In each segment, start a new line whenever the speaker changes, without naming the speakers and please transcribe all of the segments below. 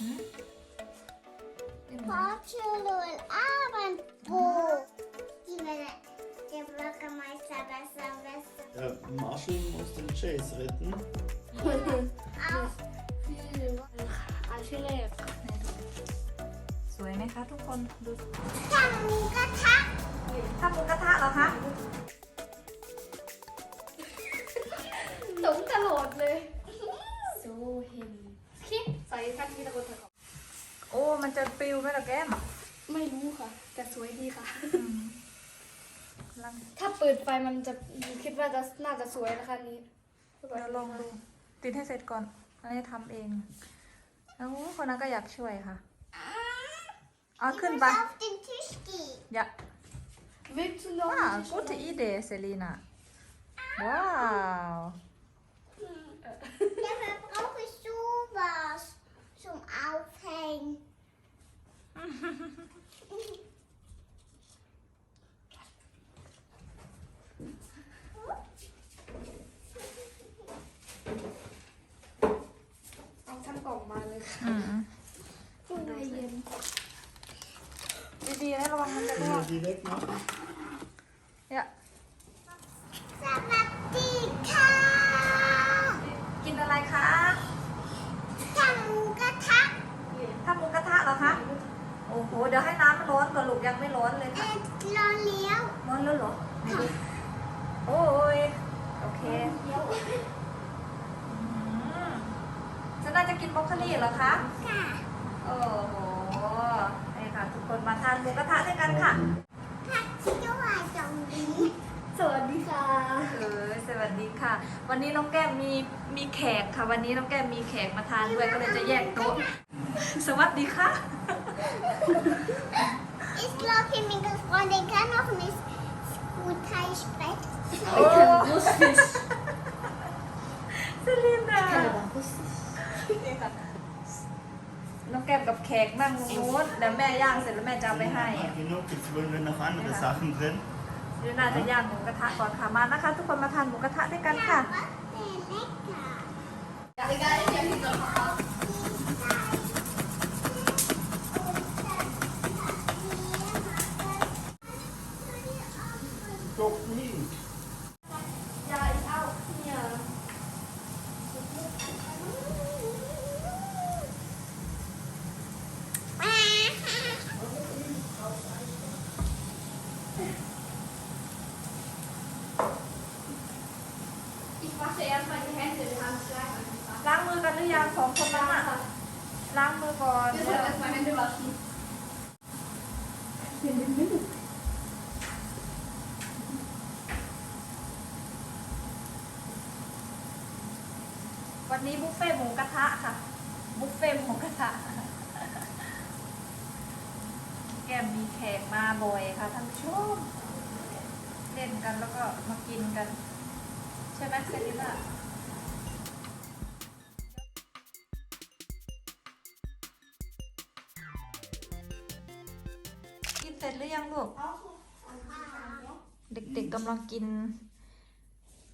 Hm?
Fortune Abendbrot. Die will der Bürgermeister besser wissen.
Ja, Marshall muss den Chase retten.
Auf
อาชื่อเลข
สวยไหมคะทุกคนดู
Tangata.
ทำหมูกระทะเหรอคะ
มั
นจะปลิวไหมล่ะแก้ม
ไม่รู้ค่ะ แต่สวยดีค่ะ
ลัง
ถ้าเปิดไฟมันจะคิดว่าจะน่าจะสวยนะคะนี้
เดี๋ยวลองดู ติดให้เสร็จก่อน อันนี้ทำเองแล้วคนนั้นก็อยากช่วยค่ะเอาขึ้นไป
Auf den Tisch gehen.
อย่า
Willst du noch?
ว้า gute Idee Selina ว้าว
Dafür brauche ich sowas zum Aufhängen.
Auf ทั้งกล่องมาเลยค่ะ
อืม
ข้างในเย็น
ดีๆนะระวังมันจะร่วง
Können wir die wegmachen?
เนี่ย น้ำมันร้อนก่อนลูกยังไม่ร้อนเลยค่ะ
Et Lolio.
ร้อนแล้วเหรอไหนดูโอ้ยโอเคอืมจะน่าจะกินบรอกโคลีเหรอคะ
Ka.
โอ้โหนี่ค่ะทุกคนมาทานหมูกระทะด้วยกันค่ะ
Packst du halt irgendwie?
สวัสดีค่ะ
เออสวัสดีค่ะ วันนี้น้องแก้มมีมีแขกค่ะ วันนี้น้องแก้มมีแขกมาทานด้วยก็เลยจะแยกโต๊ะสวัสดีค่ะ
Ich glaube, meine Freundin kann noch nicht gut Thai sprechen.
โอ้เซลินดานี่ค่ะน้องแก้มกับแขกนั่งตรงนู้นเดี๋ยวแม่ย่างเสร็จแล้วแม่จะเอาไปให้
Hat genug, jetzt wollen wir noch andere Sachen drin.
เดี๋ยวน่าจะย่างหมูกระทะก่อนค่ะมานะคะ ทุกคนมาทานหมูกระทะด้วยกันค่ะ
Sehr lecker.
ล้างมือกันหรือยังสองคนนั้นอะล้างมือก่อน
Wir sollen erstmal Hände waschen.
วันนี้บุฟเฟ่ต์หมูกระทะค่ะ บุฟเฟ่ต์หมูกระทะ แกมมีแขกมาบ่อยค่ะท่านผู้ชม เล่นกันแล้วก็มากินกัน ช่ไหมเซนิล่ากินเสร็จหรือยังลูก เด็กๆกำลังกิน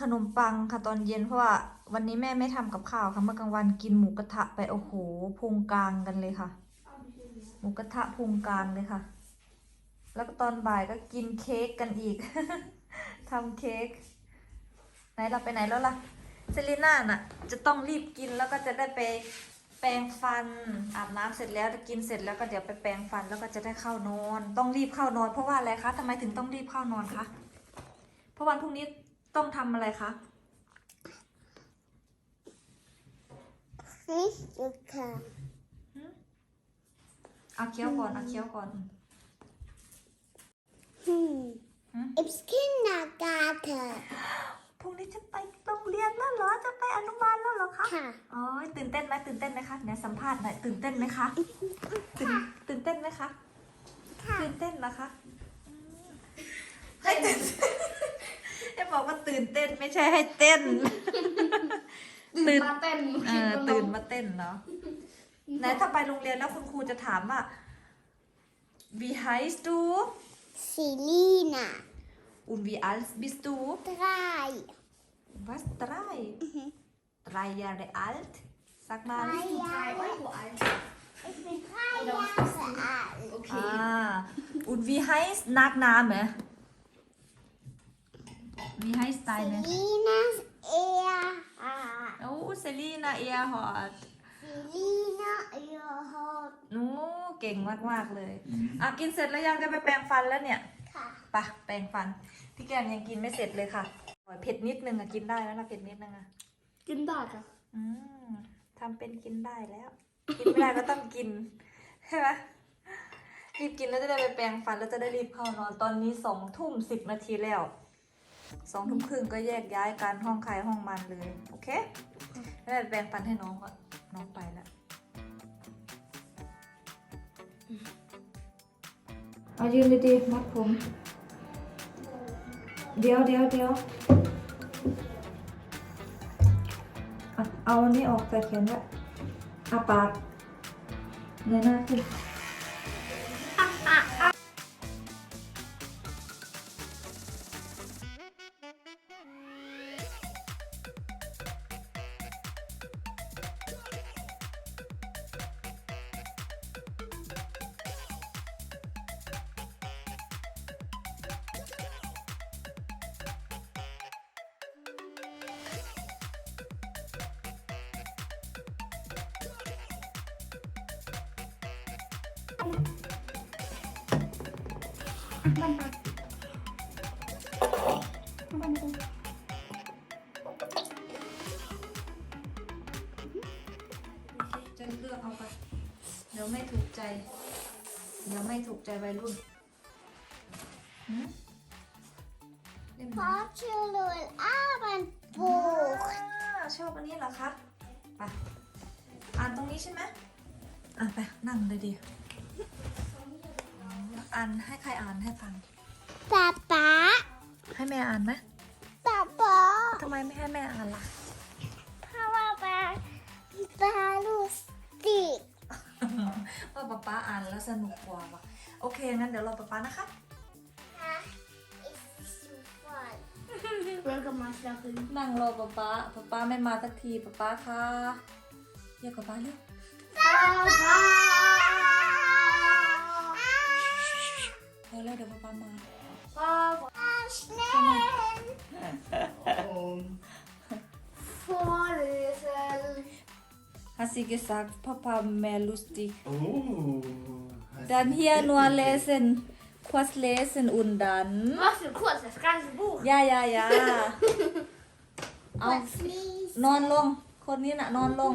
ขนมปังค่ะตอนเย็นเพราะว่า วันนี้แม่ไม่ทำกับข้าวค่ะเมื่อกลางวันกินหมูกระทะไปโอ้โหพุงกลางกันเลยค่ะ หมูกระทะพุงกลางเลยค่ะ แล้วก็ตอนบ่ายก็กินเค้กกันอีกทำเค้ก ไหนเราไปไหนแล้วล่ะเซรีน่าน่ะ จะต้องรีบกินแล้วก็จะได้ไปแปรงฟันอาบน้ำเสร็จแล้วจะกินเสร็จแล้วก็เดี๋ยวไปแปรงฟันแล้วก็จะได้เข้านอน ต้องรีบเข้านอน เพราะว่าอะไรคะทำไมถึงต้องรีบเข้านอนคะเพราะวันพรุ่งนี้ต้องทำอะไรคะ
Nicht lecker.
เอาเคี้ยวก่อนเอาเคี้ยวก่อน
Hm.
Hm?
Im Kindergarten.
พรุ่งนี้จะไปโรงเรียนแล้วเหรอ จะไปอนุบาลแล้วเหรอคะ
ค่ะ
อ๋อตื่นเต้นไหมตื่นเต้นไหมคะเนี่ยสัมภาษณ์หน่อยตื่นเต้นไหมคะตื่นตื่นเต้นไหมคะ
ค่ะ
ตื่นเต้นเหรอคะอืมให้ตื่นให้บอกว่าตื่นเต้นไม่ใช่ให้เต้น ตื่น
มาเต้น
เออตื่นมาเต้นเนาะไหนถ้าไปโรงเรียนแล้วคุณครูจะถามว่า wie heißt du
Selina.
Und wie alt bist du?
Drei.
Was? Drei? Mhm. Drei Jahre alt? Sag mal.
Drei
Jahre alt. Ich
bin
drei Jahre alt. Okay. Ah. Und
wie heißt Nachname? Wie heißt deine?
Selinas Erhard.
Oh, Selina Erhard.
Selina Erhard.
นูเก่งมาก ๆ เลย อะ กินเสร็จแล้วยังจะไปแปรงฟันแล้วเนี่ย ปะแปรงฟัน พี่แกมยังกินไม่เสร็จเลยค่ะโอ้ยเผ็ดนิดนึงอะกินได้แล้วนะเผ็ดนิดนึงอะ
กินได้จ้ะ
อืมทำเป็นกินได้แล้ว กินไม่ได้ก็ต้องกินใช่ไหมรีบกินแล้วจะได้ไปแปรงฟันแล้วจะได้รีบเข้านอนตอนนี้สองทุ่มสิบนาทีแล้วสองทุ่มครึ่งก็แยกย้ายกันห้องใครห้องมันเลยโอเคแล้วไปแปรงฟันให้น้องก่อนน้องไปแล้วเอายืนดีๆมัดผม เดี๋ยวเดี๋ยวเดี๋ยวเอาอันนี้ออกจากเขียนไว้อาปากเงยหน้าขึ้น จะเลือกเอาไป เดี๋ยวไม่ถูกใจ เดี๋ยวไม่ถูกใจวัยรุ่นหืมเล่มไหน
Fortune Abendbuch.
อ่าชอบอันนี้เหรอคะไป อ่านตรงนี้ใช่ไหมอ่านไป นั่งเลยดิ อ่านให้ใครอ่านให้ฟัง
Papa.
ให้แม่อ่านไหม
Papa.
ทำไมไม่ให้แม่อ่านล่ะ
Papa. Lustig.
ว่าป๊าป๊าอ่านแล้วสนุกกว่าว่ะโอเคงั้นเดี๋ยวรอป๊าป๊านะคะ
Ist zu voll.
เพื่อนกับมาสเตอร์คือ
นั่งรอป๊าป๊าป๊าป๊าไม่มาสักทีป๊าป๊าคะเรียกป๊าป๊าเร็ว
Papa.
เ sie gesagt, Papa mehr lustig?
oh. hast
Dann
du
hier
Tipp
nur
gegeben?
lesen, kurz lesen und dann.
Was für kurz das ganze Buch
Ja, ja, ja. เอา
Was liest
นอนลงคนนี้น่ะนอนลง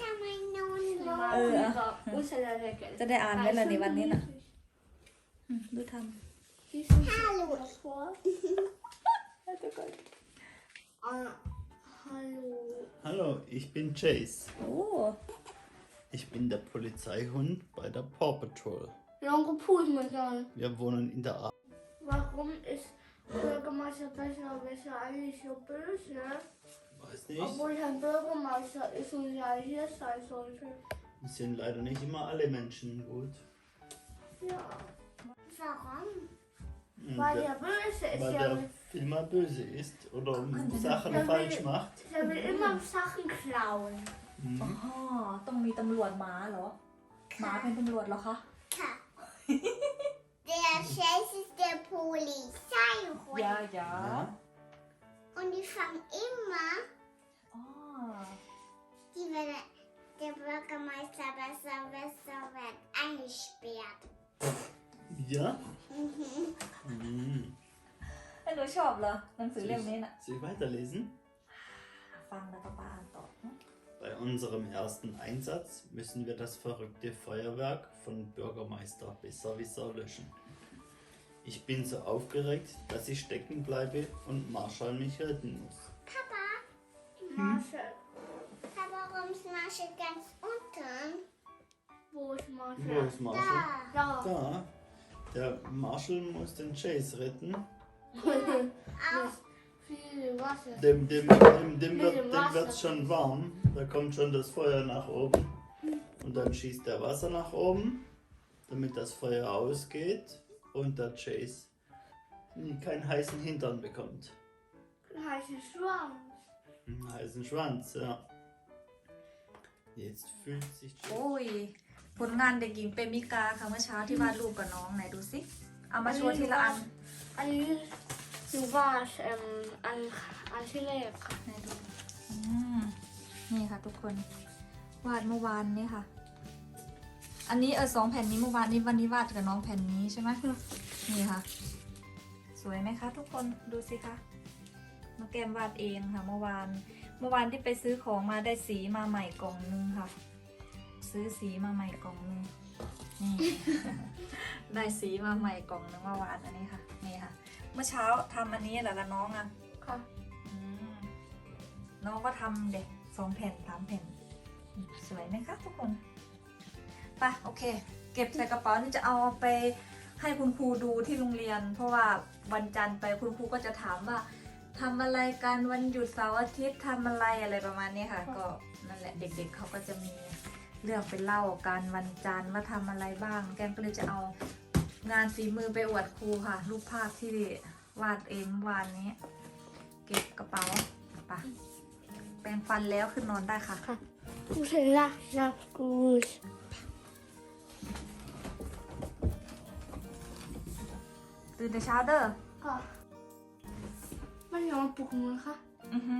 kann man nun
เออ
อุสระเด็ก
จะได้อ่านไว้เลยในวันนี้น่ะอืมดูท
Hallo.
ฮัลโหล
Hallo. Hallo, ich bin Chase.
Oh.
Ich bin der Polizeihund bei der Paw Patrol.
Lange Pusenmann.
Wir wohnen in der A.
Warum ist Bürgermeister Besserwisser eigentlich so böse? Ne?
Weiß nicht.
Obwohl er ein Bürgermeister ist und ja hier sein sollte.
Es sind leider nicht immer alle Menschen gut.
Ja.
Warum?
Hm,
weil
der,
der böse ist ja.
Der immer böse ist oder Sachen
Ja,
falsch
will-
macht.
Er will immer Sachen klauen.
อ๋อต้องมีตำรวจหมาเหรอ หมาเป็นตำรวจเหรอคะ
Ka. Der Chase ist der Polizeihund.
ยา ยา
Ja.
Und die fangen immer,
อ๋อ
die, wenn der Bürgermeister besser, besser wird, eingesperrt.
Ja?
Mhm.
Mhm.
แล้วหนูชอบเหรอ หนังสือ
Soll
เล่มนี้
ich,
น่ะ
soll ich weiterlesen?
ฟังแล้วก็ป้าอ่านต่อนะ
Bei unserem ersten Einsatz müssen wir das verrückte Feuerwerk von Bürgermeister Besserwisser löschen. Ich bin so aufgeregt, dass ich stecken bleibe und Marshall mich retten muss.
Papa,
Marshall.
Papa, warum ist Marshall ganz unten?
Wo ist
Wo
Marshall?
ist Marshall?
Da.
Da.
Da. Der Marshall muss den Chase retten.
Auf.
Viel Wasser.
Dem, dem, dem, dem,
Mit
wird,
dem
dem
Wasser.
wird's schon warm. Da kommt schon das Feuer nach oben. Und dann schießt der Wasser nach oben, damit das Feuer ausgeht und der Chase nie keinen heißen Hintern bekommt.
Heiße Schwanz.
Einen heißen Schwanz, ja. Jetzt fühlt sich Chase.
โอ้ย ผลงานเด็กหญิงเปมิกาค่ะเมื่อเช้าที่วาดรูปกับน้องไหนดูสิ เอามาโชว์ทีละอัน
อันนี้หนูวาดเอ่มอันอันที่แรกค่ะ
ไหนดูอืมนี่ค่ะทุกคน วาดเมื่อวานนี้ค่ะ อันนี้เออสองแผ่นนี้เมื่อวานนี้วันนี้วาดกับน้องแผ่นนี้ใช่ไหมนี่ค่ะ สวยไหมคะ ทุกคนดูสิคะน้องแก้มวาดเองค่ะ เมื่อวาน เมื่อวานที่ไปซื้อของมาได้สีมาใหม่กล่องนึงค่ะ ซื้อสีมาใหม่กล่องนึง นี่ ได้สีมาใหม่กล่องนึงเมื่อวานอันนี้ค่ะนี่ค่ะ เมื่อเช้าทำอันนี้แหละละน้องอะ
ค่ะ
อืมน้องก็ทำเด็กสองแผ่นสามแผ่น สวยไหมคะทุกคนไปโอเค เก็บใส่กระเป๋านี่จะเอาไปให้คุณครูดูที่โรงเรียน เพราะว่าวันจันทร์ไปคุณครูก็จะถามว่าทำอะไรกันวันหยุดเสาร์อาทิตย์ทำอะไรอะไรประมาณนี้ค่ะ ก็นั่นแหละเด็กๆเขาก็จะมี เรื่องไปเล่ากันวันจันทร์ว่าทำอะไรบ้าง แกมก็เลยจะเอางานฝีมือไปอวดครูค่ะ รูปภาพที่วาดเองเมื่อวานนี้ เก็บกระเป๋าไปแปรงฟันแล้วขึ้นนอนได้ค่ะ
กูเสร็จละนะกู
ตื่นแต่เช้าเด้อ
ค่ะมันยอมปลุกมือค่ะ
อือฮึ